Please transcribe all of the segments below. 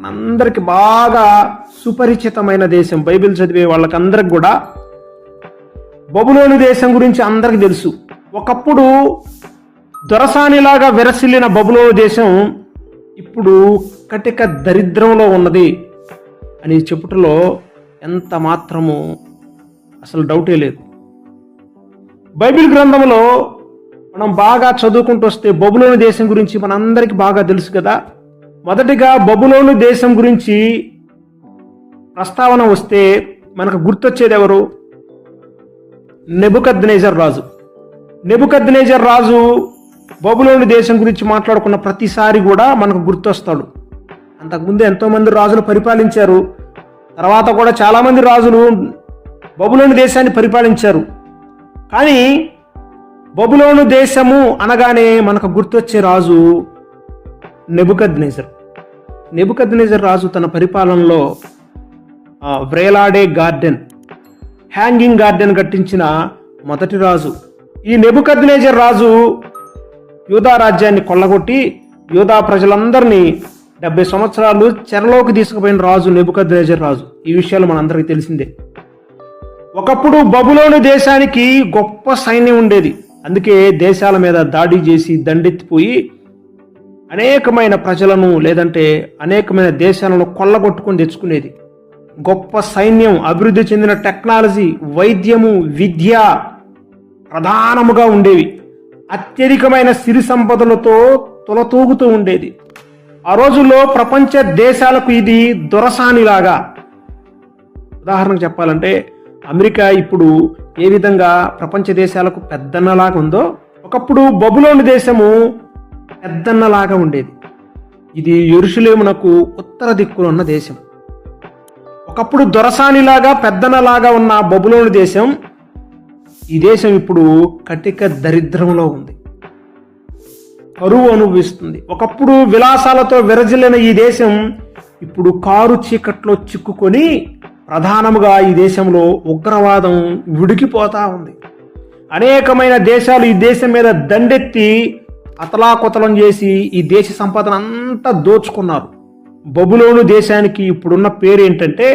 మనందరికి బాగా సుపరిచితమైన దేశం. బైబిల్ చదివే వాళ్ళకందరికి కూడా బబులోని దేశం గురించి అందరికి తెలుసు. ఒకప్పుడు దొరసానిలాగా విరసిల్లిన బబులోని దేశం ఇప్పుడు కటిక దరిద్రంలో ఉన్నది అని చెప్పుటలో ఎంత మాత్రము అసలు డౌటే లేదు. బైబిల్ గ్రంథంలో మనం బాగా చదువుకుంటూ వస్తే బబులోని దేశం గురించి మనందరికీ బాగా తెలుసు కదా. మొదటిగా బబులోను దేశం గురించి ప్రస్తావన వస్తే మనకు గుర్తొచ్చేది ఎవరు? నెబుకద్నేజర్ రాజు. నెబుకద్నేజర్ రాజు బబులోని దేశం గురించి మాట్లాడుకున్న ప్రతిసారి కూడా మనకు గుర్తొస్తాడు. అంతకుముందు ఎంతోమంది రాజులు పరిపాలించారు. తర్వాత కూడా చాలామంది రాజులు బబులోని దేశాన్ని పరిపాలించారు. కానీ బబులోను దేశము అనగానే మనకు గుర్తొచ్చే రాజు నెబుకద్నేజర్. నెబుకద్నేజర్ రాజు తన పరిపాలనలో వ్రేలాడే గార్డెన్ హ్యాంగింగ్ గార్డెన్ కట్టించిన మొదటి రాజు. ఈ నెబుకద్నేజర్ రాజు యూదా రాజ్యాన్ని కొల్లగొట్టి యూదా ప్రజలందరినీ డెబ్బై సంవత్సరాలు చెరలోకి తీసుకుపోయిన రాజు నెబుకద్నేజర్ రాజు. ఈ విషయాలు మనందరికీ తెలిసిందే. ఒకప్పుడు బబులోని దేశానికి గొప్ప సైన్యం ఉండేది. అందుకే దేశాల మీద దాడి చేసి దండెత్తిపోయి అనేకమైన ప్రజలను లేదంటే అనేకమైన దేశాలను కొల్లగొట్టుకొని తెచ్చుకునేది. గొప్ప సైన్యం అభివృద్ధి చెందిన టెక్నాలజీ వైద్యము విద్య ప్రధానముగా ఉండేవి. అత్యధికమైన సిరి సంపదలతో తులతూగుతూ ఉండేది. ఆ రోజుల్లో ప్రపంచ దేశాలకు ఇది దొరసానిలాగా. ఉదాహరణకు చెప్పాలంటే అమెరికా ఇప్పుడు ఏ విధంగా ప్రపంచ దేశాలకు పెద్దన్నలాగా ఉందో ఒకప్పుడు బబులోని దేశము పెద్దన్నలాగా ఉండేది. ఇది ఎరుషులేమునకు ఉత్తర దిక్కులున్న దేశం. ఒకప్పుడు దొరసానిలాగా పెద్దన్నలాగా ఉన్న బబులోని దేశం ఈ దేశం ఇప్పుడు కటిక దరిద్రంలో ఉంది. కరువు అనుభవిస్తుంది. ఒకప్పుడు విలాసాలతో విరజిల్లిన ఈ దేశం ఇప్పుడు కారు చీకట్లో చిక్కుకొని ప్రధానముగా ఈ దేశంలో ఉగ్రవాదం ఉడికిపోతా ఉంది. అనేకమైన దేశాలు ఈ దేశం మీద దండెత్తి అతలాకుతలం చేసి ఈ దేశ సంపదను అంతా దోచుకున్నారు. బబులోను దేశానికి ఇప్పుడున్న పేరు ఏంటంటే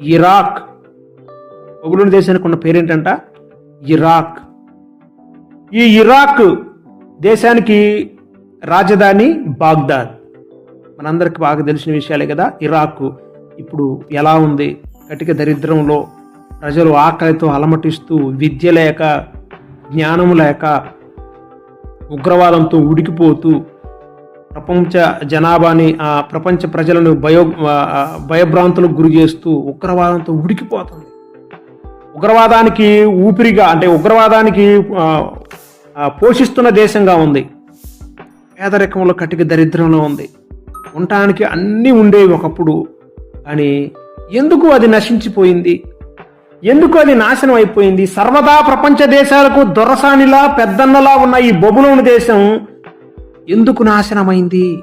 ఇరాక్. బబులోను దేశానికి ఉన్న పేరు ఏంటంట ఇరాక్. ఈ ఇరాక్ దేశానికి రాజధాని బాగ్దాద్. మనందరికి బాగా తెలిసిన విషయాలే కదా ఇరాక్ ఇప్పుడు ఎలా ఉంది? కటిక దరిద్రంలో ప్రజలు ఆకలితో అలమటిస్తూ విద్య లేక జ్ఞానం లేక ఉగ్రవాదంతో ఉడికిపోతూ ప్రపంచ జనాభాని ఆ ప్రపంచ ప్రజలను భయో భయభ్రాంతులకు గురి చేస్తూ ఉగ్రవాదంతో ఉడికిపోతుంది. ఉగ్రవాదానికి ఊపిరిగా అంటే ఉగ్రవాదానికి పోషిస్తున్న దేశంగా ఉంది. పేదరికంలో కటిక దరిద్రంలో ఉంది. ఉండటానికి అన్నీ ఉండేవి ఒకప్పుడు. కానీ ఎందుకు అది నశించిపోయింది? ఎందుకు అది నాశనం అయిపోయింది? సర్వదా ప్రపంచ దేశాలకు దొరసానిలా పెద్దన్నలా ఉన్న ఈ బొబులోని దేశం ఎందుకు నాశనమైంది?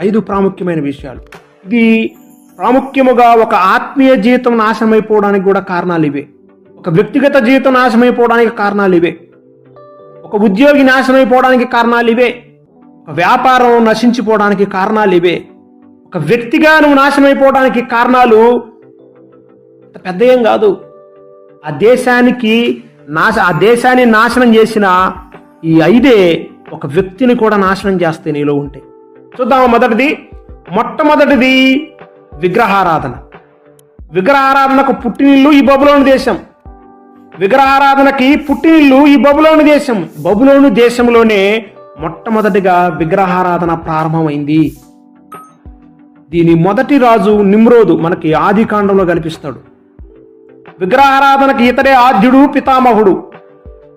ఐదు ప్రాముఖ్యమైన విషయాలు. ఇది ప్రాముఖ్యముగా ఒక ఆత్మీయ జీవితం నాశనమైపోవడానికి కూడా కారణాలు ఇవే. ఒక వ్యక్తిగత జీవితం నాశనమైపోవడానికి కారణాలు ఇవే. ఒక ఉద్యోగి నాశనమైపోవడానికి కారణాలు ఇవే. ఒక వ్యాపారం నశించిపోవడానికి కారణాలు ఇవే. ఒక వ్యక్తిగా నువ్వు నాశనమైపోవడానికి కారణాలు పెద్ద ఏం కాదు. ఆ దేశానికి నాశ ఆ దేశాన్ని నాశనం చేసిన ఈ ఐదే ఒక వ్యక్తిని కూడా నాశనం చేస్తే నీలో ఉంటే. చూద్దాం మొదటిది. మొట్టమొదటిది విగ్రహారాధన. విగ్రహారాధనకు పుట్టినిల్లు ఈ బబులోని దేశం. విగ్రహారాధనకి పుట్టినిల్లు ఈ బబులోని దేశం. బబులోని దేశంలోనే మొట్టమొదటిగా విగ్రహారాధన ప్రారంభమైంది. దీని మొదటి రాజు నిమ్రోదు మనకి ఆది కాండంలో కనిపిస్తాడు. విగ్రహారాధనకి ఇతడే ఆద్యుడు పితామహుడు.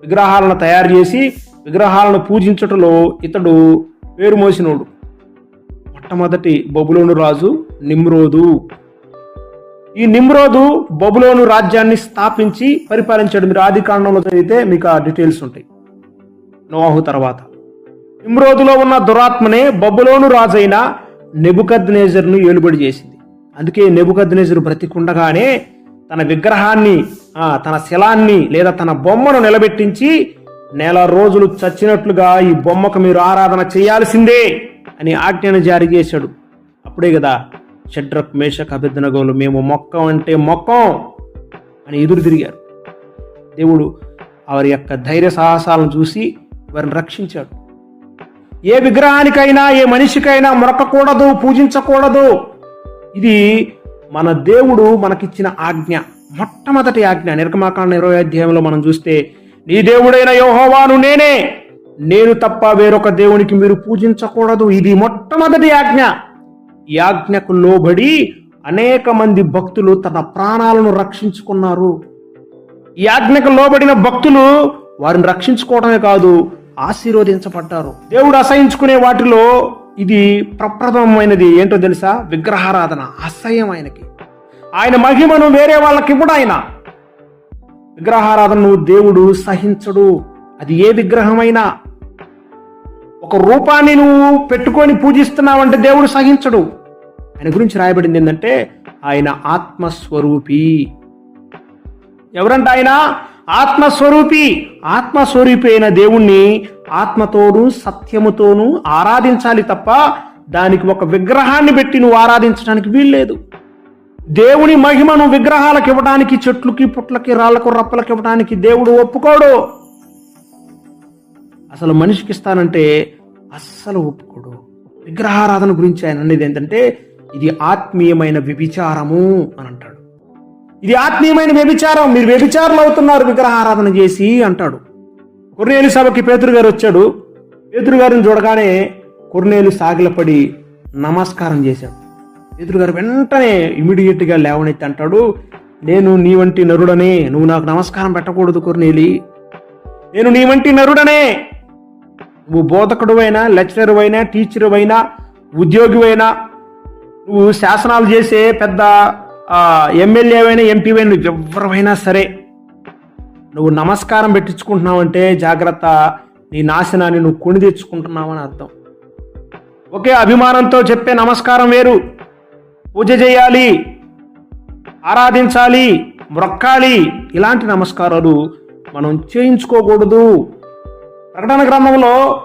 విగ్రహాలను తయారు చేసి విగ్రహాలను పూజించుటలో ఇతడు పేరు మోసినోడు మొట్టమొదటి బబులోను రాజు నిమ్రోదు. ఈ నిమ్రోదు బబులోను రాజ్యాన్ని స్థాపించి పరిపాలించడం. మీరు ఆది కాండంలో చదివితే మీకు ఆ డీటెయిల్స్ ఉంటాయి. నోవాహు తర్వాత. నిమ్రోదులో ఉన్న దురాత్మనే బబులోను రాజైన నెబుకద్నేజర్ను ఏలుబడి చేసింది. అందుకే నెబుకద్నేజరు బ్రతికుండగానే తన విగ్రహాన్ని తన శిలాన్ని లేదా తన బొమ్మను నిలబెట్టించి నెల రోజులు చచ్చినట్లుగా ఈ బొమ్మకు మీరు ఆరాధన చేయాల్సిందే అని ఆజ్ఞను జారీ చేశాడు. అప్పుడే కదా షడ్రక్ మేషక్ అభిజ్ఞగోలు మేము మొక్కం అంటే మొక్కం అని ఎదురు తిరిగారు. దేవుడు వారి యొక్క ధైర్య సాహసాలను చూసి వారిని రక్షించాడు. ఏ విగ్రహానికైనా ఏ మనిషికైనా మొరకకూడదు పూజించకూడదు. ఇది మన దేవుడు మనకిచ్చిన ఆజ్ఞ మొట్టమొదటి ఆజ్ఞ నిర్గమాకాండ ఇరవై అధ్యాయంలో మనం చూస్తే నీ దేవుడైన యోహోవాను నేనే నేను తప్ప వేరొక దేవునికి మీరు పూజించకూడదు. ఇది మొట్టమొదటి ఆజ్ఞ. ఈ ఆజ్ఞకు లోబడి అనేక మంది భక్తులు తన ప్రాణాలను రక్షించుకున్నారు. ఈ ఆజ్ఞకు లోబడిన భక్తులు వారిని రక్షించుకోవడమే కాదు ఆశీర్వదించబడ్డారు. దేవుడు అసహించుకునే వాటిలో ఇది ప్రప్రథమైనది ఏంటో తెలుసా? విగ్రహారాధన అసహ్యం ఆయనకి. ఆయన మహిమను వేరే వాళ్ళకి ఇవ్వడు ఆయన. విగ్రహారాధనను దేవుడు సహించడు. అది ఏ విగ్రహమైనా. ఒక రూపాన్ని నువ్వు పెట్టుకొని పూజిస్తున్నావంటే దేవుడు సహించడు. ఆయన గురించి రాయబడింది ఏంటంటే ఆయన ఆత్మస్వరూపి. ఎవరంటే ఆయన? ఆత్మస్వరూపి. ఆత్మస్వరూపి అయిన దేవుణ్ణి ఆత్మతోనూ సత్యముతోనూ ఆరాధించాలి తప్ప దానికి ఒక విగ్రహాన్ని పెట్టి నువ్వు ఆరాధించడానికి వీల్లేదు. దేవుని మహిమను విగ్రహాలకు ఇవ్వడానికి చెట్లుకి పుట్లకి రాళ్ళకు రప్పలకి ఇవ్వడానికి దేవుడు ఒప్పుకోడు. అసలు మనిషికి ఇస్తానంటే అస్సలు ఒప్పుకోడు. విగ్రహారాధన గురించి ఆయన అనేది ఏంటంటే ఇది ఆత్మీయమైన వ్యభిచారము అని అంటాడు. ఇది ఆత్మీయమైన వ్యభిచారం. మీరు వ్యభిచారులు అవుతున్నారు విగ్రహారాధన చేసి అంటాడు. కొర్నేలు సభకి పేతురు గారు వచ్చాడు. పేతురు గారిని చూడగానే కొర్నేలు సాగిలపడి నమస్కారం చేశాడు. పేతురు గారు వెంటనే ఇమీడియట్గా లేవనెత్తి అంటాడు నేను నీ వంటి నరుడనే నువ్వు నాకు నమస్కారం పెట్టకూడదు కొర్నేలి. నేను నీ వంటి నరుడనే. నువ్వు బోధకుడు అయినా లెక్చరర్ అయినా టీచర్ అయినా ఉద్యోగి అయినా నువ్వు శాసనాలు చేసే పెద్ద ఎమ్మెల్యే అయినా ఎంపీ అయినా ఎవరైనా సరే నువ్వు నమస్కారం పెట్టించుకుంటున్నావంటే జాగ్రత్త నీ నాశనాన్ని నువ్వు కొని తెచ్చుకుంటున్నావని అర్థం. ఒకే అభిమానంతో చెప్పే నమస్కారం వేరు. పూజ చేయాలి ఆరాధించాలి మొక్కాలి ఇలాంటి నమస్కారాలు మనం చేయించుకోకూడదు. ప్రకటన గ్రంథంలో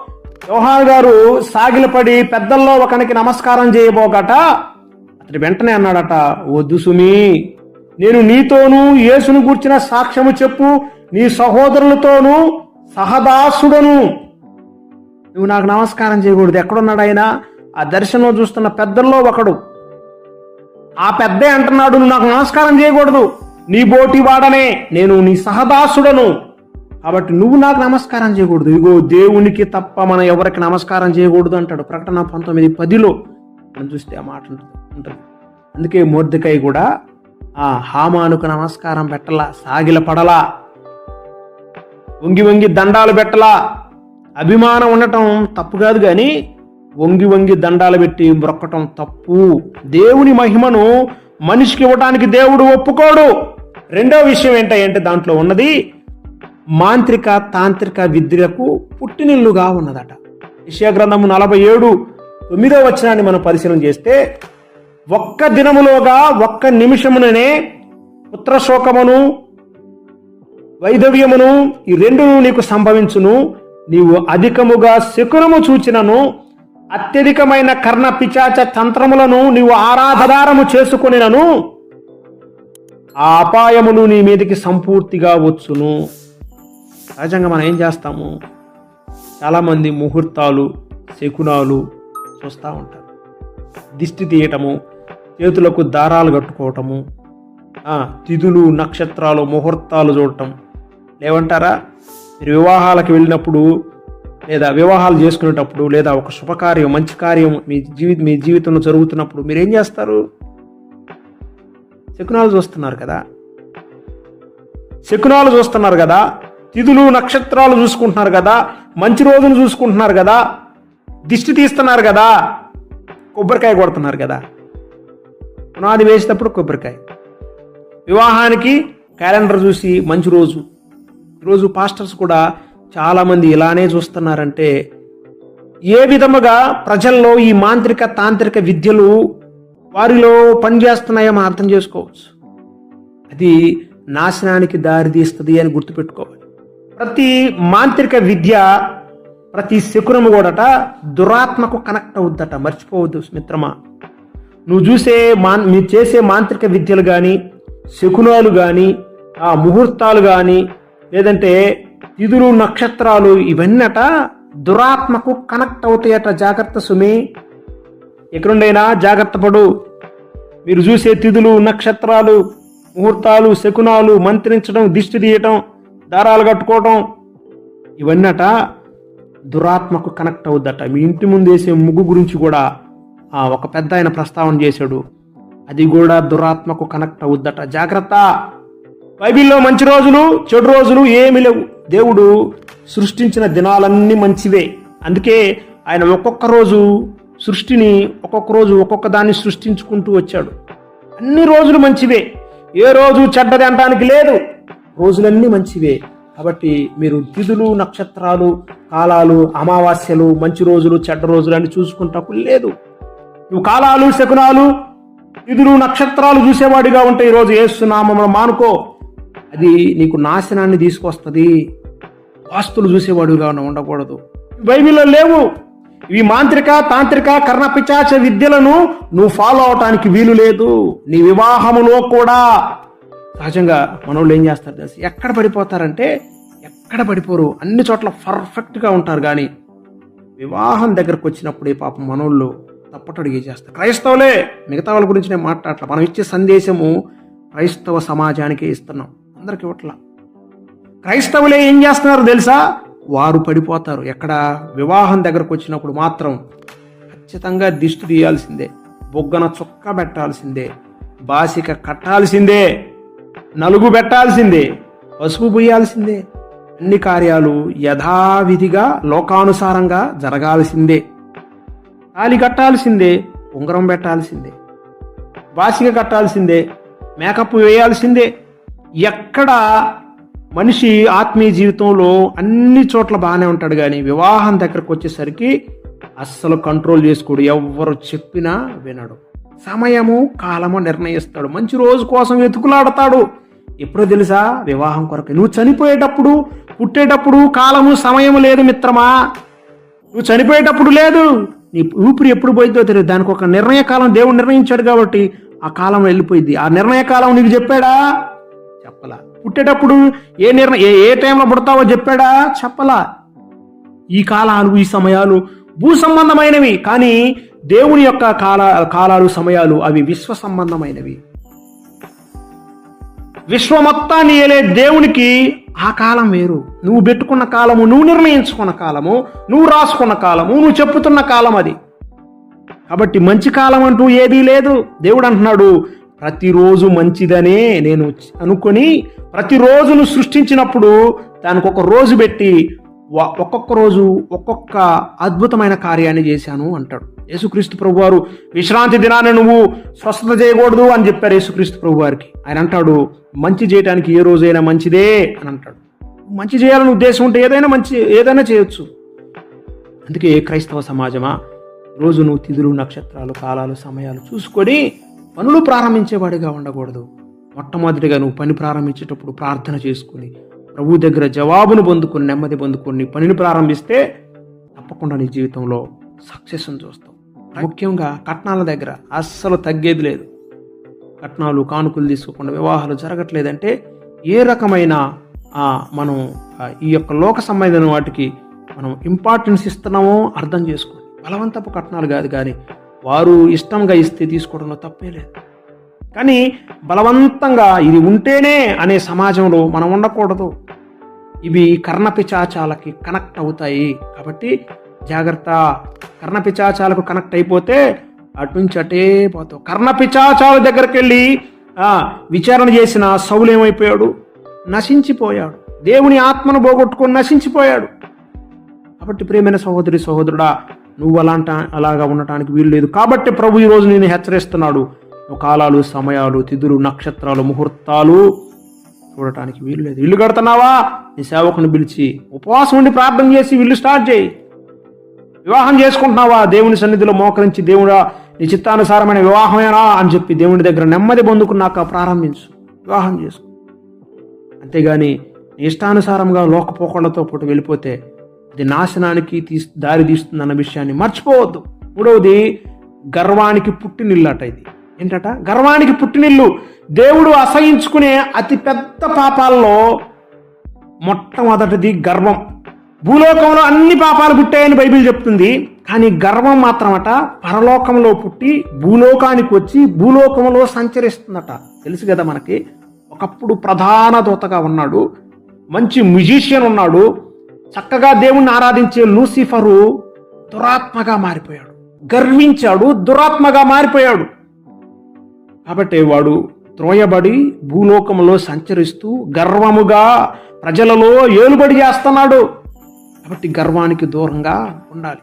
యోహాన్ గారు సాగిలపడి పెద్దల్లో ఒకనికి నమస్కారం చేయబోగట అతడు వెంటనే అన్నాడట వద్దు సుమీ నేను నీతోనూ యేసును గూర్చిన సాక్ష్యము చెప్పు నీ సహోదరులతోనూ సహదాసుడను. నువ్వు నాకు నమస్కారం చేయకూడదు. ఎక్కడున్నాడు ఆయన? ఆ దర్శనం చూస్తున్న పెద్దల్లో ఒకడు. ఆ పెద్దే అంటున్నాడు నువ్వు నాకు నమస్కారం చేయకూడదు. నీ బోటి వాడనే. నేను నీ సహదాసుడను. కాబట్టి నువ్వు నాకు నమస్కారం చేయకూడదు. ఇగో దేవునికి తప్ప మనం ఎవరికి నమస్కారం చేయకూడదు అంటాడు. ప్రకటన పంతొమ్మిది పదిలో మనం చూస్తే ఆ మాట ఉంటుంది. అందుకే మోర్దికాయ కూడా ఆ హామానుకు నమస్కారం పెట్టలా సాగిల పడలా వంగి వంగి దండాలు పెట్టలా. అభిమానం ఉండటం తప్పు కాదు కానీ వంగి వంగి దండాలు పెట్టి మ్రొక్కటం తప్పు. దేవుని మహిమను మనిషికి ఇవ్వటానికి దేవుడు ఒప్పుకోడు. రెండో విషయం ఏంటంటే దాంట్లో ఉన్నది మాంత్రిక తాంత్రిక విద్యలకు పుట్టినిల్లుగా ఉన్నదట. విషయ గ్రంథము నలభై ఏడు తొమ్మిదో వచనాన్ని మనం పరిశీలన చేస్తే ఒక్క దినములోగా ఒక్క నిమిషముననే పుత్రశోకమును వైదవ్యమును ఈ రెండు నీకు సంభవించును. నీవు అధికముగా శకునము చూచినను అత్యధికమైన కర్ణ పిచాచ తంత్రములను నీవు ఆరాధదారము చేసుకునినను. ఆ అపాయమును నీ మీదకి సంపూర్తిగా వచ్చును. సహజంగా మనం ఏం చేస్తాము? చాలామంది ముహూర్తాలు శకునాలు చూస్తూ ఉంటారు. దిష్టి తీయటము చేతులకు దారాలు కట్టుకోవటము తిథులు నక్షత్రాలు ముహూర్తాలు చూడటం. లేవంటారా? మీరు వివాహాలకు వెళ్ళినప్పుడు లేదా వివాహాలు చేసుకునేటప్పుడు లేదా ఒక శుభకార్యం మంచి కార్యం మీ జీవి మీ జీవితంలో జరుగుతున్నప్పుడు మీరు ఏం చేస్తారు? శకునాలు చూస్తున్నారు కదా? శకునాలు చూస్తున్నారు కదా? తిథులు నక్షత్రాలు చూసుకుంటున్నారు కదా? మంచి రోజులు చూసుకుంటున్నారు కదా? దిష్టి తీస్తున్నారు కదా? కొబ్బరికాయ కొడుతున్నారు కదా? పునాది వేసేటప్పుడు కొబ్బరికాయ. వివాహానికి క్యాలెండర్ చూసి మంచి రోజు. ఈరోజు పాస్టర్స్ కూడా చాలామంది ఇలానే చూస్తున్నారంటే ఏ విధముగా ప్రజల్లో ఈ మాంత్రిక తాంత్రిక విద్యలు వారిలో పనిచేస్తున్నాయో మనం అర్థం చేసుకోవచ్చు. అది నాశనానికి దారితీస్తుంది అని గుర్తుపెట్టుకోవాలి. ప్రతి మాంత్రిక విద్య ప్రతి శకునము కూడాట దురాత్మకు కనెక్ట్ అవుద్దట. మర్చిపోవద్దు మిత్రమా. నువ్వు చూసే మాన్ మీరు చేసే మాంత్రిక విద్యలు కానీ శకునాలు కానీ ఆ ముహూర్తాలు కానీ లేదంటే తిథులు నక్షత్రాలు ఇవన్నట దురాత్మకు కనెక్ట్ అవుతాయట. జాగ్రత్త సుమి. ఎక్కడుండైనా జాగ్రత్త పడు. మీరు చూసే తిథులు నక్షత్రాలు ముహూర్తాలు శకునాలు మంత్రించడం దిష్టి తీయటం దారాలు కట్టుకోవటం ఇవన్నట దురాత్మకు కనెక్ట్ అవుద్దట. మీ ఇంటి ముందు వేసే ముగ్గు గురించి కూడా ఒక పెద్ద ఆయన ప్రస్తావన చేశాడు. అది కూడా దురాత్మకు కనెక్ట్ అవుద్దట. జాగ్రత్త! బైబిల్లో మంచి రోజులు చెడు రోజులు ఏమి లేవు. దేవుడు సృష్టించిన దినాలన్నీ మంచివే. అందుకే ఆయన ఒక్కొక్క రోజు సృష్టిని ఒక్కొక్క రోజు ఒక్కొక్క దాన్ని సృష్టించుకుంటూ వచ్చాడు. అన్ని రోజులు మంచివే. ఏ రోజు చెడ్డది అనడానికి లేదు. రోజులన్నీ మంచివే. కాబట్టి మీరు తిథులు నక్షత్రాలు కాలాలు అమావాస్యలు మంచి రోజులు చెడ్డ రోజులు అని చూసుకుంటాకు లేదు నువ్వు కాలాలు శకునాలు తిథులు నక్షత్రాలు చూసేవాడిగా ఉంటే ఈరోజు ఏస్తున్నామని మానుకో. అది నీకు నాశనాన్ని తీసుకొస్తుంది. వాస్తులు చూసేవాడుగా ఉండకూడదు. బైబిల్లో లేవు. ఇవి మాంత్రిక తాంత్రిక కర్ణపిచాచ విద్యలను నువ్వు ఫాలో అవటానికి వీలు లేదు. నీ వివాహములో కూడా. సహజంగా మనోళ్ళు ఏం చేస్తారు తెలుసు? ఎక్కడ పడిపోతారంటే ఎక్కడ పడిపోరు. అన్ని చోట్ల పర్ఫెక్ట్గా ఉంటారు కానీ వివాహం దగ్గరకు వచ్చినప్పుడు ఈ పాపం మనోళ్ళు తప్పటడుగు చేస్తారు క్రైస్తవులే మిగతా వాళ్ళ గురించి నేను మాట్లాడలే మనం ఇచ్చే సందేశము క్రైస్తవ సమాజానికే ఇస్తున్నాం. అందరికి ఇవ్వట్లా. క్రైస్తవులే ఏం చేస్తున్నారు తెలుసా? వారు పడిపోతారు. ఎక్కడ? వివాహం దగ్గరకు వచ్చినప్పుడు మాత్రం ఖచ్చితంగా దిష్టి తీయాల్సిందే. బొగ్గన చుక్క పెట్టాల్సిందే. బాసిక కట్టాల్సిందే. నలుగు పెట్టాల్సిందే. పసుపు పూయాల్సిందే అన్ని కార్యాలు యథావిధిగా లోకానుసారంగా జరగాల్సిందే. తాలి కట్టాల్సిందే ఉంగరం పెట్టాల్సిందే బాసిక కట్టాల్సిందే మేకప్ వేయాల్సిందే. ఎక్కడ మనిషి ఆత్మీయ జీవితంలో అన్ని చోట్ల బాగానే ఉంటాడు కానీ వివాహం దగ్గరకు వచ్చేసరికి అస్సలు కంట్రోల్ చేసుకోడు ఎవ్వరు చెప్పినా వినడు. సమయము కాలము నిర్ణయిస్తాడు మంచి రోజు కోసం వెతుకులాడతాడు. ఎప్పుడో తెలుసా వివాహం కొరకు నువ్వు చనిపోయేటప్పుడు పుట్టేటప్పుడు కాలము సమయము లేదు మిత్రమా. నువ్వు చనిపోయేటప్పుడు లేదు. నీ ఊపిరి ఎప్పుడు పోయిందో తెలియదు. దానికి ఒక నిర్ణయ కాలం దేవుడు నిర్ణయించాడు కాబట్టి ఆ కాలం వెళ్ళిపోయింది. ఆ నిర్ణయ కాలం నీకు చెప్పాడా? చెప్పలా. పుట్టేటప్పుడు ఏ నిర్ణయం ఏ ఏ టైంలో పుడతావో చెప్పాడా? చెప్పలా. ఈ కాలాలు ఈ సమయాలు భూ సంబంధమైనవి. కానీ దేవుని యొక్క కాల కాలాలు సమయాలు అవి విశ్వ సంబంధమైనవి. విశ్వమొత్తాన్ని ఏలే దేవునికి ఆ కాలం వేరు. నువ్వు పెట్టుకున్న కాలము నువ్వు నిర్ణయించుకున్న కాలము నువ్వు రాసుకున్న కాలము నువ్వు చెప్పుతున్న కాలం అది. కాబట్టి మంచి కాలం అంటూ ఏదీ లేదు. దేవుడు అంటున్నాడు ప్రతిరోజు మంచిదనే నేను అనుకొని ప్రతిరోజును సృష్టించినప్పుడు దానికి ఒక రోజు పెట్టి ఒక్కొక్క రోజు ఒక్కొక్క అద్భుతమైన కార్యాన్ని చేశాను అంటాడు. యేసుక్రీస్తు ప్రభువారు విశ్రాంతి దినాన్ని నువ్వు స్వస్థత చేయకూడదు అని చెప్పారు యేసుక్రీస్తు ప్రభువారికి. ఆయన అంటాడు. మంచి చేయడానికి ఏ రోజైనా మంచిదే అని అంటాడు. మంచి చేయాలని ఉద్దేశం ఉంటే ఏదైనా మంచి ఏదైనా చేయొచ్చు. అందుకే క్రైస్తవ సమాజమా రోజు నువ్వు తిథులు నక్షత్రాలు కాలాలు సమయాలు చూసుకొని పనులు ప్రారంభించేవాడిగా ఉండకూడదు. మొట్టమొదటిగా నువ్వు పని ప్రారంభించేటప్పుడు ప్రార్థన చేసుకుని ప్రభు దగ్గర జవాబును పొందుకొని నెమ్మది పొందుకొని నీ పనిని ప్రారంభిస్తే తప్పకుండా నీ జీవితంలో సక్సెస్ని చూస్తావు. ముఖ్యంగా కట్నాల దగ్గర అస్సలు తగ్గేది లేదు. కట్నాలు కానుకలు తీసుకోకుండా వివాహాలు జరగట్లేదంటే ఏ రకమైన మనం ఈ యొక్క లోక సంబంధమైన వాటికి మనం ఇంపార్టెన్స్ ఇస్తున్నామో అర్థం చేసుకోండి. బలవంతపు కట్నాలు కాదు కానీ వారు ఇష్టంగా ఇస్తే తీసుకోవడంలో తప్పే లేదు. కానీ బలవంతంగా ఇది ఉంటేనే అనే సమాజంలో మనం ఉండకూడదు. ఇవి కర్ణపిచాచాలకి కనెక్ట్ అవుతాయి కాబట్టి జాగ్రత్త. కర్ణపిచాచాలకు కనెక్ట్ అయిపోతే అటు నుంచి అటే పోతావు కర్ణపిచాచాల దగ్గరికి వెళ్ళి విచారణ చేసిన సౌలు ఏమైపోయాడు? నశించిపోయాడు. దేవుని ఆత్మను పోగొట్టుకొని నశించిపోయాడు. కాబట్టి ప్రేమైన సహోదరి సహోదరుడా నువ్వు అలాంట అలాగా ఉండటానికి వీలు లేదు. కాబట్టి ప్రభు ఈరోజు నేను హెచ్చరిస్తున్నాడు. కాలాలు సమయాలు తిదురు నక్షత్రాలు ముహూర్తాలు చూడటానికి వీలు లేదు. ఇల్లు కడుతున్నావా? నీ సేవకుని పిలిచి ఉపవాసం ఉండి ప్రార్థన చేసి ఇల్లు స్టార్ట్ చేయి. వివాహం చేసుకుంటున్నావా? దేవుని సన్నిధిలో మోకరించి దేవుడా నీ చిత్తానుసారమైన వివాహమేనా అని చెప్పి దేవుని దగ్గర నెమ్మది పొందుకున్నాక ప్రారంభించు. వివాహం చేసుకో. అంతేగాని నీ ఇష్టానుసారంగా లోకపోకళ్ళతో పాటు వెళ్ళిపోతే అది నాశనానికి తీసి దారి తీస్తుందన్న విషయాన్ని మర్చిపోవద్దు. మూడవది గర్వానికి పుట్టినిల్లట ఇది. ఏంటట? గర్వానికి పుట్టినిల్లు. దేవుడు అసహించుకునే అతి పెద్ద పాపాల్లో మొట్టమొదటిది గర్వం. భూలోకంలో అన్ని పాపాలు పుట్టాయని బైబిల్ చెప్తుంది. కానీ గర్వం మాత్రమట పరలోకంలో పుట్టి భూలోకానికి వచ్చి భూలోకంలో సంచరిస్తుందట. తెలుసు కదా మనకి? ఒకప్పుడు ప్రధాన దూతగా ఉన్నాడు. మంచి మ్యూజిషియన్ ఉన్నాడు. చక్కగా దేవుణ్ణి ఆరాధించే లూసిఫరు దురాత్మగా మారిపోయాడు. గర్వించాడు దురాత్మగా మారిపోయాడు. కాబట్టి వాడు త్రోయబడి భూలోకంలో సంచరిస్తూ గర్వముగా ప్రజలలో ఏలుబడి చేస్తున్నాడు. కాబట్టి గర్వానికి దూరంగా ఉండాలి.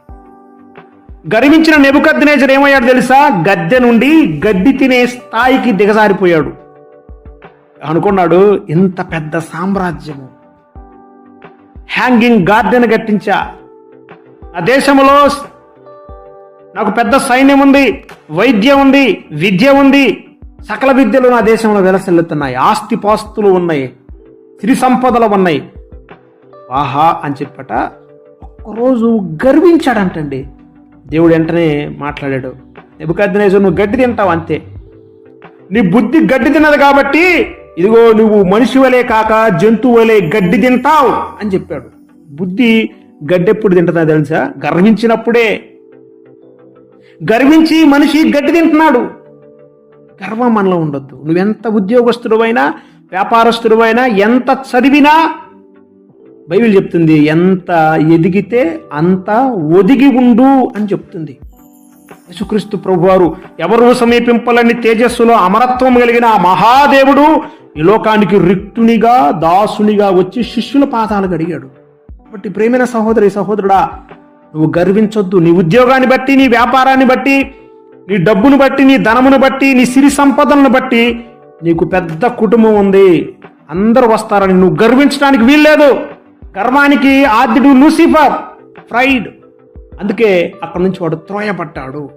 గర్వించిన నెబుకద్నేజర్ ఏమయ్యాడు తెలుసా? గద్దె నుండి గడ్డి తినే స్థాయికి దిగజారిపోయాడు. అనుకున్నాడు ఇంత పెద్ద సామ్రాజ్యము. హ్యాంగింగ్ గార్డెన్ కట్టించా. ఆ దేశంలో నాకు పెద్ద సైన్యం ఉంది వైద్యం ఉంది విద్య ఉంది. సకల విద్యలు నా దేశంలో వెలసెల్లుతున్నాయి. ఆస్తి పాస్తులు ఉన్నాయి సిరి సంపదలు ఉన్నాయి. ఆహా అని చెప్పట ఒక్కరోజు గర్వించాడంటండి. దేవుడు వెంటనే మాట్లాడాడు నెబుకద్నేజర్ నువ్వు గడ్డి తింటావు అంతే. నీ బుద్ధి గడ్డి తిన్నది కాబట్టి ఇదిగో నువ్వు మనిషి వలే కాక జంతువు వలే గడ్డి తింటావు అని చెప్పాడు. బుద్ధి గడ్డి ఎప్పుడు తింటుందా తెలుసా? గర్వించినప్పుడే. గర్వించి మనిషి గడ్డి తింటున్నాడు. గర్వం మనలో ఉండొద్దు. నువ్వెంత ఉద్యోగస్తుడువైనా వ్యాపారస్తుడువైనా ఎంత చదివినా బైబిల్ చెప్తుంది ఎంత ఎదిగితే అంత ఒదిగి ఉండు అని చెప్తుంది. యేసుక్రీస్తు ప్రభువారు ఎవరు సమీపింపలని తేజస్సులో అమరత్వం కలిగిన ఆ మహాదేవుడు ఈ లోకానికి రిక్తునిగా దాసునిగా వచ్చి శిష్యుల పాదాలు గడిగాడు కాబట్టి ప్రేమైన సహోదరి సహోదరుడా నువ్వు గర్వించొద్దు. నీ ఉద్యోగాన్ని బట్టి నీ వ్యాపారాన్ని బట్టి నీ డబ్బును బట్టి నీ ధనమును బట్టి నీ సిరి సంపదలను బట్టి నీకు పెద్ద కుటుంబం ఉంది. అందరూ వస్తారని నువ్వు గర్వించడానికి వీల్లేదు. కర్మానికి ఆద్యుడు లూసిఫర్ ఫ్రైడ్. అందుకే అక్కడి నుంచి వాడు త్రోయపడ్డాడు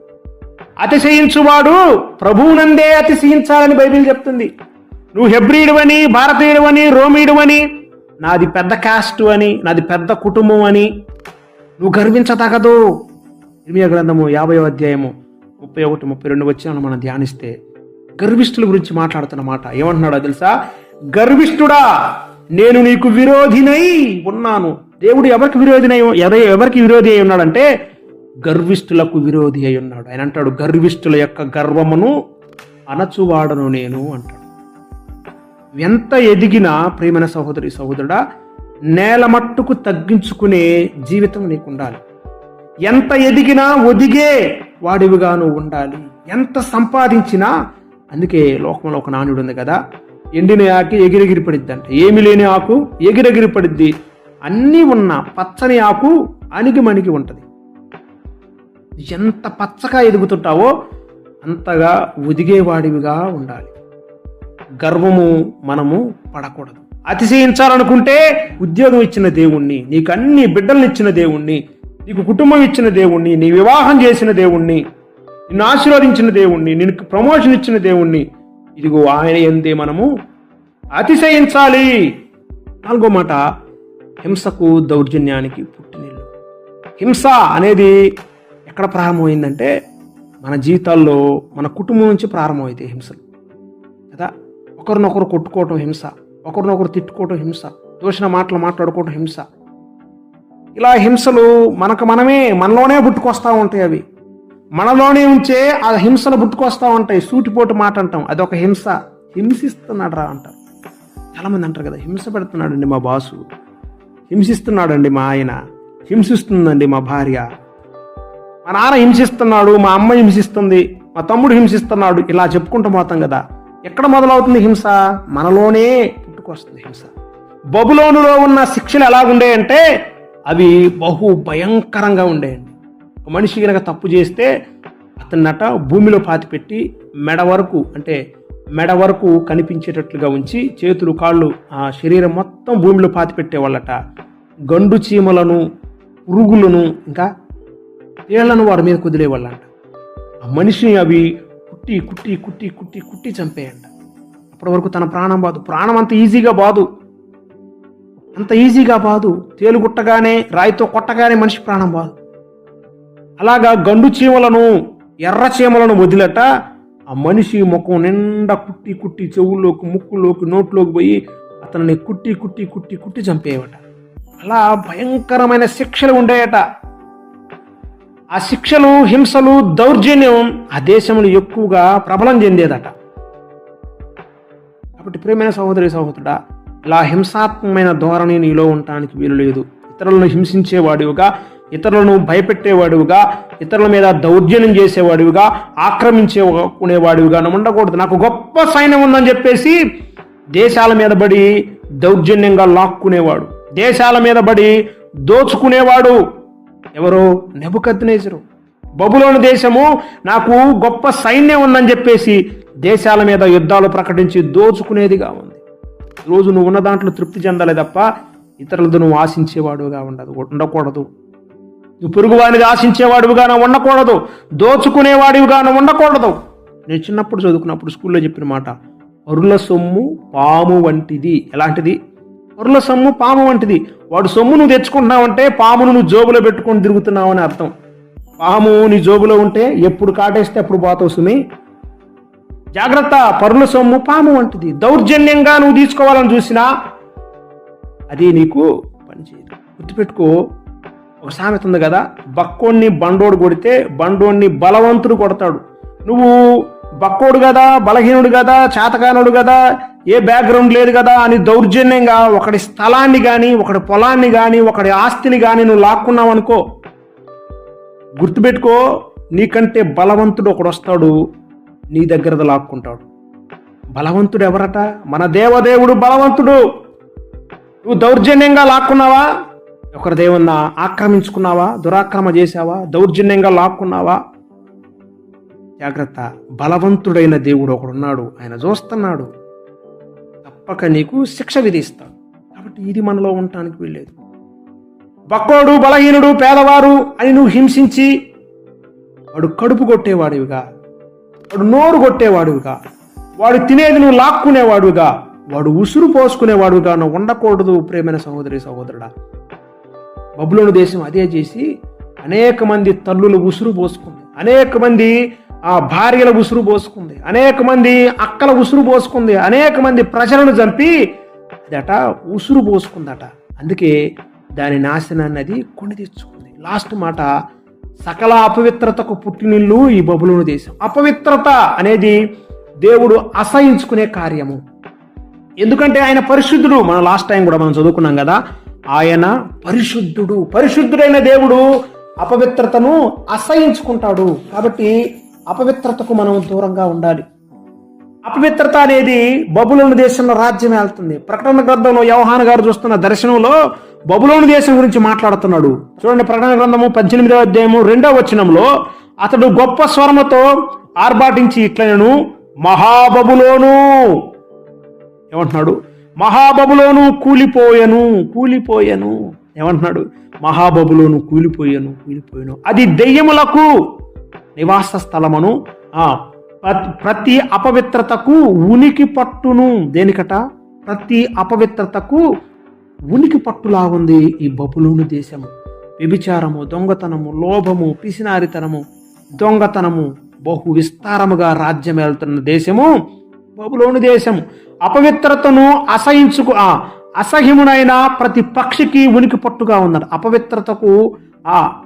అతిశయించువాడు ప్రభువునందే అతిశయించాలని బైబిల్ చెప్తుంది. నువ్వు హెబ్రీడువని భారతీయుడువని రోమీడువని నాది పెద్ద కాస్ట్ అని నాది పెద్ద కుటుంబం అని నువ్వు గర్వించతగదు ఇర్మియా గ్రంథము యాభై అధ్యాయము ముప్పై ఒకటి ముప్పై రెండు వచ్చిన మనం ధ్యానిస్తే గర్విష్ఠుల గురించి మాట్లాడుతున్న మాట ఏమంటున్నాడో తెలుసా? గర్విష్ఠుడా! నేను నీకు విరోధినై ఉన్నాను. దేవుడు ఎవరికి విరోధినై ఎవ- ఎవరికి విరోధి అయి ఉన్నాడంటే గర్విష్ఠులకు విరోధి అయి ఉన్నాడు. ఆయన అంటాడు గర్విష్ఠుల యొక్క గర్వమును అణచువాడను నేను అంటాడు. ఎంత ఎదిగినా ప్రేమైన సహోదరి సహోదరుడా నేల మట్టుకు తగ్గించుకునే జీవితం నీకు ఉండాలి ఎంత ఎదిగినా ఒదిగే వాడివిగాను ఉండాలి. ఎంత సంపాదించినా అందుకే లోకంలో ఒక నానుడు ఉంది కదా ఎండిన ఆకు ఎగిరెగిరి పడిద్ది అంట ఏమి లేని ఆకు ఎగిరెగిరి పడిద్ది. అన్నీ ఉన్న పచ్చని ఆకు అణిగి మణిగి ఉంటుంది. ఎంత పచ్చగా ఎదుగుతుంటావో అంతగా ఉదిగేవాడివిగా ఉండాలి. గర్వము మనము పడకూడదు. అతిశయించాలనుకుంటే ఉద్యోగం ఇచ్చిన దేవుణ్ణి నీకు అన్ని బిడ్డలను ఇచ్చిన దేవుణ్ణి నీకు కుటుంబం ఇచ్చిన దేవుణ్ణి నీ వివాహం చేసిన దేవుణ్ణి నిన్ను ఆశీర్వదించిన దేవుణ్ణి నీకు ప్రమోషన్ ఇచ్చిన దేవుణ్ణి ఇదిగో ఆయన ఎందే మనము అతిశయించాలి. నాలుగో మాట హింసకు దౌర్జన్యానికి పుట్టినిల్లు. హింస అనేది ఎక్కడ ప్రారంభమైందంటే మన జీవితాల్లో మన కుటుంబం నుంచి ప్రారంభమైతే హింసలు. కదా? ఒకరినొకరు కొట్టుకోవటం హింస ఒకరినొకరు తిట్టుకోవటం హింస దూషణ మాటలు మాట్లాడుకోవటం హింస. ఇలా హింసలు మనకు మనమే మనలోనే పుట్టుకొస్తూ ఉంటాయి అవి. మనలోనే ఉంచే ఆ హింసలు పుట్టుకొస్తూ ఉంటాయి సూటిపోటు మాట అంటాం. అదొక హింస. హింసిస్తున్నాడు రా అంటారు. చాలామంది అంటారు కదా హింస పెడుతున్నాడండి మా బాసు. హింసిస్తున్నాడండి మా ఆయన. హింసిస్తుందండి మా భార్య. మా నాన్న హింసిస్తున్నాడు మా అమ్మ హింసిస్తుంది మా తమ్ముడు హింసిస్తున్నాడు ఇలా చెప్పుకుంటూ పోతాం కదా. ఎక్కడ మొదలవుతుంది హింస? మనలోనే పుట్టుకొస్తుంది హింస. బబులోనులో ఉన్న శిక్షలు ఎలాగుండేయంటే అవి బహు భయంకరంగా ఉండేయండి. ఒక మనిషి కనుక తప్పు చేస్తే అతన్నట భూమిలో పాతిపెట్టి మెడ వరకు అంటే మెడ వరకు కనిపించేటట్లుగా ఉంచి చేతులు కాళ్ళు ఆ శరీరం మొత్తం భూమిలో పాతిపెట్టేవాళ్ళట. గండు చీమలను పురుగులను ఇంకా తేళ్ళను వారి మీద కుదిలేవాళ్ళంట. ఆ మనిషిని అవి కుట్టి కుట్టి కుట్టి కుట్టి కుట్టి చంపేయంట. అప్పటి వరకు తన ప్రాణం బాదు. ప్రాణం అంత ఈజీగా బాదు. అంత ఈజీగా బాదు. తేలుగుట్టగానే రాయితో కొట్టగానే మనిషి ప్రాణం బాదు. అలాగా గండు చీమలను ఎర్ర చీమలను వదిలట ఆ మనిషి ముఖం నిండా కుట్టి కుట్టి చెవుల్లోకి ముక్కులోకి నోట్లోకి పోయి అతనిని కుట్టి కుట్టి కుట్టి కుట్టి చంపేయవట అలా భయంకరమైన శిక్షలు ఉండేయట. ఆ శిక్షలు హింసలు దౌర్జన్యం ఆ దేశంలో ఎక్కువగా ప్రబలం చెందేదట. కాబట్టి ప్రేమైన సహోదరి సహోదరుడా ఇలా హింసాత్మకమైన ధోరణి నీలో ఉండటానికి వీలు లేదు. ఇతరులను హింసించేవాడివిగా ఇతరులను భయపెట్టేవాడివిగా ఇతరుల మీద దౌర్జన్యం చేసేవాడివిగా ఆక్రమించేకునేవాడివిగా ఉండకూడదు. నాకు గొప్ప సైన్యం ఉందని చెప్పేసి దేశాల మీద పడి దౌర్జన్యంగా లాక్కునేవాడు. దేశాల మీద పడి దోచుకునేవాడు ఎవరు? నెబుకద్నేజరు. బబులోని దేశము నాకు గొప్ప సైన్యం ఉందని చెప్పేసి దేశాల మీద యుద్ధాలు ప్రకటించి దోచుకునేదిగా ఉంది. ఈరోజు నువ్వు ఉన్న దాంట్లో తృప్తి చెందాలి తప్ప ఇతరులతో నువ్వు ఆశించేవాడుగా ఉండదు ఉండకూడదు. నువ్వు పొరుగువాడిని ఆశించేవాడివిగా నువ్వు ఉండకూడదు. దోచుకునేవాడివిగా ఉండకూడదు. నేను చిన్నప్పుడు చదువుకున్నప్పుడు స్కూల్లో చెప్పిన మాట అరుల సొమ్ము పాము వంటిది. ఎలాంటిది? అరుల సొమ్ము పాము వంటిది. వాడు సొమ్ము నువ్వు తెచ్చుకుంటున్నావంటే పామును నువ్వు జోబులో పెట్టుకొని తిరుగుతున్నావు అని అర్థం. పాము నీ జోబులో ఉంటే ఎప్పుడు కాటేస్తే అప్పుడు పోతావు సుమి. జాగ్రత్త పరుల సొమ్ము పాము వంటిది. దౌర్జన్యంగా నువ్వు తీసుకోవాలని చూసినా అది నీకు పనిచేయదు. గుర్తుపెట్టుకో ఒక సామెత ఉంది కదా బక్కోడిని బండోడు కొడితే బండోడిని బలవంతుడు కొడతాడు. నువ్వు బక్కోడు కదా బలహీనుడు కదా చేతకానుడు కదా ఏ బ్యాక్గ్రౌండ్ లేదు కదా అని దౌర్జన్యంగా ఒకడి స్థలాన్ని కానీ ఒకడి పొలాన్ని కానీ ఒకడి ఆస్తిని కానీ నువ్వు లాక్కున్నావు అనుకో గుర్తుపెట్టుకో నీకంటే బలవంతుడు ఒకడు వస్తాడు నీ దగ్గరది లాక్కుంటాడు. బలవంతుడు ఎవరట? మన దేవదేవుడు బలవంతుడు. నువ్వు దౌర్జన్యంగా లాక్కున్నావా? ఒకరిదేమన్నా ఆక్రమించుకున్నావా? దురాక్రమ చేశావా? దౌర్జన్యంగా లాక్కున్నావా? జాగ్రత్త. బలవంతుడైన దేవుడు ఒకడున్నాడు ఆయన చూస్తున్నాడు. తప్పక నీకు శిక్ష విధిస్తాడు. కాబట్టి ఇది మనలో ఉండటానికి వీల్లేదు. బక్కోడు బలహీనుడు పేదవారు అని నువ్వు హింసించి వాడు కడుపు కొట్టేవాడివిగా. వాడు నోరు కొట్టేవాడివిగా. వాడు తినేది నువ్వు లాక్కునేవాడుగా వాడు ఉసురు పోసుకునేవాడుగా నువ్వు ఉండకూడదు ప్రేమైన సహోదరి సహోదరుడా. బబులోను దేశం అదే చేసి అనేక మంది తల్లులు ఉసురు పోసుకుంది. అనేక మంది ఆ భార్యల ఉసురు పోసుకుంది. అనేక మంది అక్కల ఉసురు పోసుకుంది. అనేక మంది ప్రజలను చంపి అదట ఉసురు పోసుకుందట. అందుకే దాని నాశనాన్ని అది కొని తెచ్చుకుంది. లాస్ట్ మాట సకల అపవిత్రతకు పుట్టినిల్లు ఈ బబులోను దేశం. అపవిత్రత అనేది దేవుడు అసహించుకునే కార్యము. ఎందుకంటే ఆయన పరిశుద్ధుడు. మనం లాస్ట్ టైం కూడా మనం చదువుకున్నాం కదా ఆయన పరిశుద్ధుడు. పరిశుద్ధుడైన దేవుడు అపవిత్రతను అసహించుకుంటాడు. కాబట్టి అపవిత్రతకు మనం దూరంగా ఉండాలి. అపవిత్రత అనేది బబులోని దేశంలో రాజ్యం వెళ్తుంది. ప్రకటన గ్రంథంలో యవహాన్ గారు చూస్తున్న దర్శనంలో బబులోని దేశం గురించి మాట్లాడుతున్నాడు. చూడండి ప్రకటన గ్రంథము పద్దెనిమిదవ అధ్యాయము రెండవ వచనంలో అతడు గొప్ప స్వరముతో ఆర్భాటించి ఇట్లనను మహాబబులోను ఏమంటున్నాడు? మహాబబులోను కూలిపోయను. కూలిపోయను. ఏమంటున్నాడు? మహాబబులోను కూలిపోయెను కూలిపోయాను. అది దెయ్యములకు నివాస స్థలమును ప్రతి అపవిత్రతకు ఉనికి పట్టును. దేనికట? ప్రతి అపవిత్రతకు ఉనికి పట్టులా ఉంది ఈ బబులోను దేశము. వ్యభిచారము దొంగతనము లోభము పిసినారితనము దొంగతనము బహు విస్తారముగా రాజ్యం వెళ్తున్న దేశము బబులోను దేశము. అపవిత్రతను అసహించుకు ఆ అసహ్యమునైన ప్రతి పక్షికి ఉనికి పట్టుగా ఉందట అపవిత్రతకు ఆ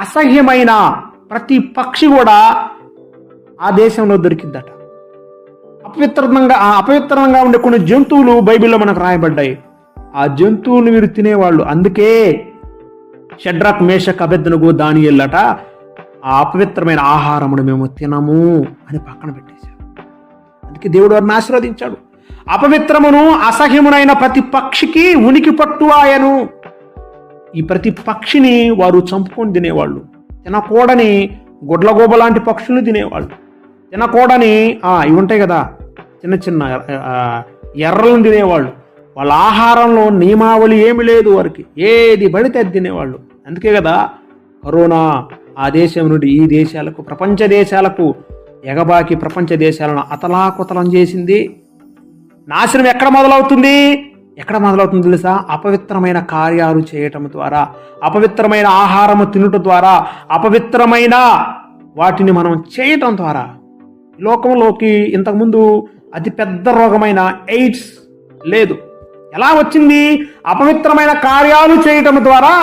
అసహ్యమైన ప్రతి పక్షి కూడా ఆ దేశంలో దొరికిందట. అపవిత్రంగా ఆ అపవిత్రంగా ఉండే కొన్ని జంతువులు బైబిల్లో మనకు రాయబడ్డాయి. ఆ జంతువులు మీరు తినేవాళ్ళు. అందుకే షడ్రక్ మేష అభెద్దనగు దాని ఎల్లట ఆ అపవిత్రమైన ఆహారమును మేము తినము అని పక్కన పెట్టేశారు. అందుకే దేవుడు వారిని ఆశీర్వదించాడు. అపవిత్రమును అసహ్యమునైన ప్రతి పక్షికి ఉనికి పట్టువాయను ఈ ప్రతి పక్షిని వారు చంపుకొని తినేవాళ్ళు. తినకూడని గుడ్లగోబ లాంటి పక్షులు తినేవాళ్ళు. తినకూడని ఇవి ఉంటాయి కదా చిన్న చిన్న ఎర్రలను తినేవాళ్ళు. వాళ్ళ ఆహారంలో నియమావళి ఏమి లేదు వారికి. ఏది పడితే అది తినేవాళ్ళు. అందుకే కదా కరోనా ఆ దేశం నుండి ఈ దేశాలకు ప్రపంచ దేశాలకు ఎగబాకి ప్రపంచ దేశాలను అతలాకుతలం చేసింది. నాశనం ఎక్కడ మొదలవుతుంది? ఎక్కడ మొదలవుతుంది తెలుసా? అపవిత్రమైన కార్యాలు చేయటం ద్వారా అపవిత్రమైన ఆహారము తినుట ద్వారా అపవిత్రమైన వాటిని మనం చేయటం ద్వారా. లోకంలోకి ఇంతకుముందు అతి పెద్ద రోగమైన ఎయిడ్స్ లేదు. ఎలా వచ్చింది? అపవిత్రమైన కార్యాలు చేయటం ద్వారా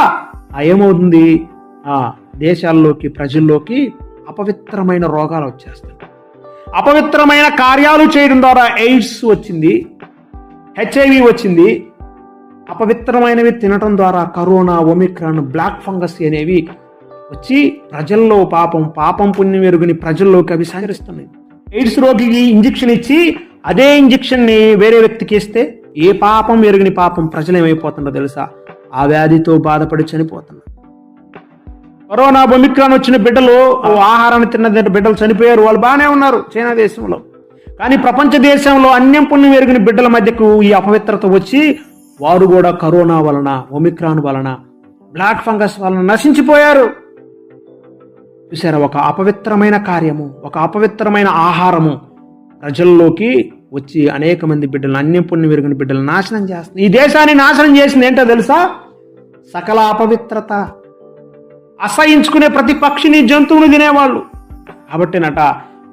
ఆ ఏమవుతుంది? ఆ దేశాల్లోకి ప్రజల్లోకి అపవిత్రమైన రోగాలు వచ్చేస్తాయి. అపవిత్రమైన కార్యాలు చేయడం ద్వారా ఎయిడ్స్ వచ్చింది హెచ్ఐవి వచ్చింది. అపవిత్రమైనవి తినటం ద్వారా కరోనా ఒమిక్రాన్ బ్లాక్ ఫంగస్ అనేవి వచ్చి ప్రజల్లో పాపం పాపం పుణ్యం ఎరుగుని ప్రజల్లోకి అవి సంచరిస్తున్నాయి. ఎయిడ్స్ రోగికి ఇంజెక్షన్ ఇచ్చి అదే ఇంజెక్షన్ని వేరే వ్యక్తికి ఇస్తే ఏ పాపం ఎరుగని పాపం ప్రజలు ఏమైపోతుందో తెలుసా? ఆ వ్యాధితో బాధపడి చనిపోతున్నారు. కరోనా ఒమిక్రాన్ వచ్చిన బిడ్డలు ఆహారాన్ని తిన్న బిడ్డలు చనిపోయారు. వాళ్ళు బాగానే ఉన్నారు చైనా దేశంలో. కానీ ప్రపంచ దేశంలో అన్యం పుణ్యం ఎరిగిన బిడ్డల మధ్యకు ఈ అపవిత్రత వచ్చి వారు కూడా కరోనా వలన ఒమిక్రాన్ వలన బ్లాక్ ఫంగస్ వలన నశించిపోయారు. చూసారా ఒక అపవిత్రమైన కార్యము ఒక అపవిత్రమైన ఆహారము ప్రజల్లోకి వచ్చి అనేక మంది బిడ్డలు అన్యం పుణ్యం విరిగిన బిడ్డలు నాశనం చేస్తుంది. ఈ దేశాన్ని నాశనం చేసింది ఏంటో తెలుసా? సకల అపవిత్రత. అసహించుకునే ప్రతి పక్షిని జంతువుని తినేవాళ్ళు. కాబట్టినట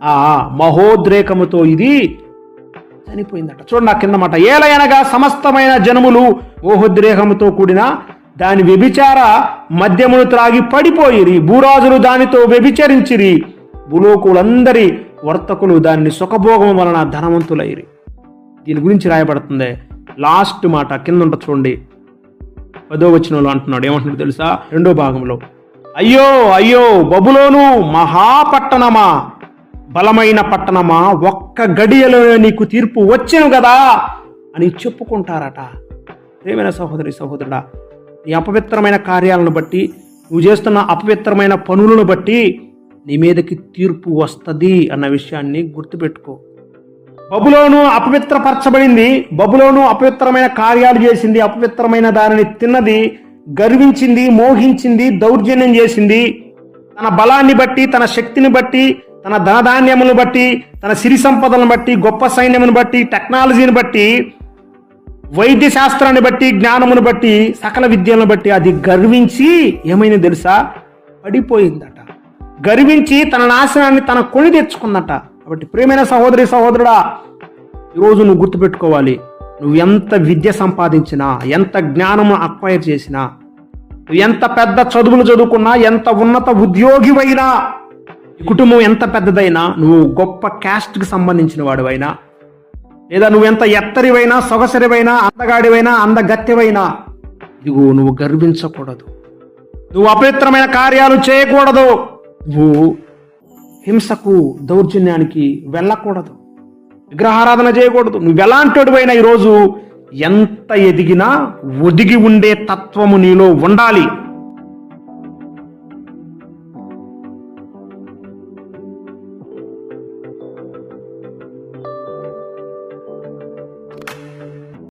ఆ మహోద్రేకముతో ఇది చనిపోయిందట. చూడండి ఆ కింద మాట. ఏలయనగా సమస్తమైన జనములు మోహోద్రేకముతో కూడిన దాని వ్యభిచార మద్యమును త్రాగి పడిపోయిరి. భూరాజులు దానితో వ్యభిచరించిరి. భూలోకులందరి వర్తకులు దానిని సుఖభోగం వలన ధనవంతులైరి. దీని గురించి రాయబడుతుంది. లాస్ట్ మాట కింద ఉంట చూడండి. పదో వచనంలో అంటున్నాడు. ఏమంటున్నాడు తెలుసా? రెండో భాగంలో. అయ్యో అయ్యో బబులోను మహాపట్టణమా? బలమైన పట్టణమా? ఒక్క గడియలో నీకు తీర్పు వచ్చాను కదా అని చెప్పుకుంటారట. ప్రేమైన సహోదరి సహోదరుడా నీ అపవిత్రమైన కార్యాలను బట్టి నువ్వు చేస్తున్న అపవిత్రమైన పనులను బట్టి నీ మీదకి తీర్పు వస్తుంది అన్న విషయాన్ని గుర్తుపెట్టుకో. బబులోను అపవిత్రపరచబడింది. బబులోను అపవిత్రమైన కార్యాలు చేసింది అపవిత్రమైన దానిని తిన్నది గర్వించింది మోహించింది దౌర్జన్యం చేసింది. తన బలాన్ని బట్టి తన శక్తిని బట్టి తన ధనధాన్యమును బట్టి తన సిరి సంపదలను బట్టి గొప్ప సైన్యమును బట్టి టెక్నాలజీని బట్టి వైద్య శాస్త్రాన్ని బట్టి జ్ఞానమును బట్టి సకల విద్యలను బట్టి అది గర్వించి ఏమైంది తెలుసా? పడిపోయిందట. గర్వించి తన నాశనాన్ని తన కొని తెచ్చుకుందట. కాబట్టి ప్రేమైన సహోదరి సహోదరుడా ఈరోజు నువ్వు గుర్తుపెట్టుకోవాలి. నువ్వు ఎంత విద్య సంపాదించినా ఎంత జ్ఞానము అక్వైర్ చేసినా నువ్వు ఎంత పెద్ద చదువులు చదువుకున్నా ఎంత ఉన్నత ఉద్యోగివైనా కుటుంబం ఎంత పెద్దదైనా నువ్వు గొప్ప క్యాస్ట్కి సంబంధించిన వాడివైనా లేదా నువ్వు ఎంత ఎత్తరివైనా సొగసరివైనా అందగాడివైనా అందగత్యవైనా ఇదిగో నువ్వు గర్వించకూడదు. నువ్వు అపవిత్రమైన కార్యాలు చేయకూడదు. నువ్వు హింసకు దౌర్జన్యానికి వెళ్ళకూడదు. విగ్రహారాధన చేయకూడదు. నువ్వు ఎలాంటివైనా ఈరోజు ఎంత ఎదిగినా ఒదిగి ఉండే తత్వము నీలో ఉండాలి.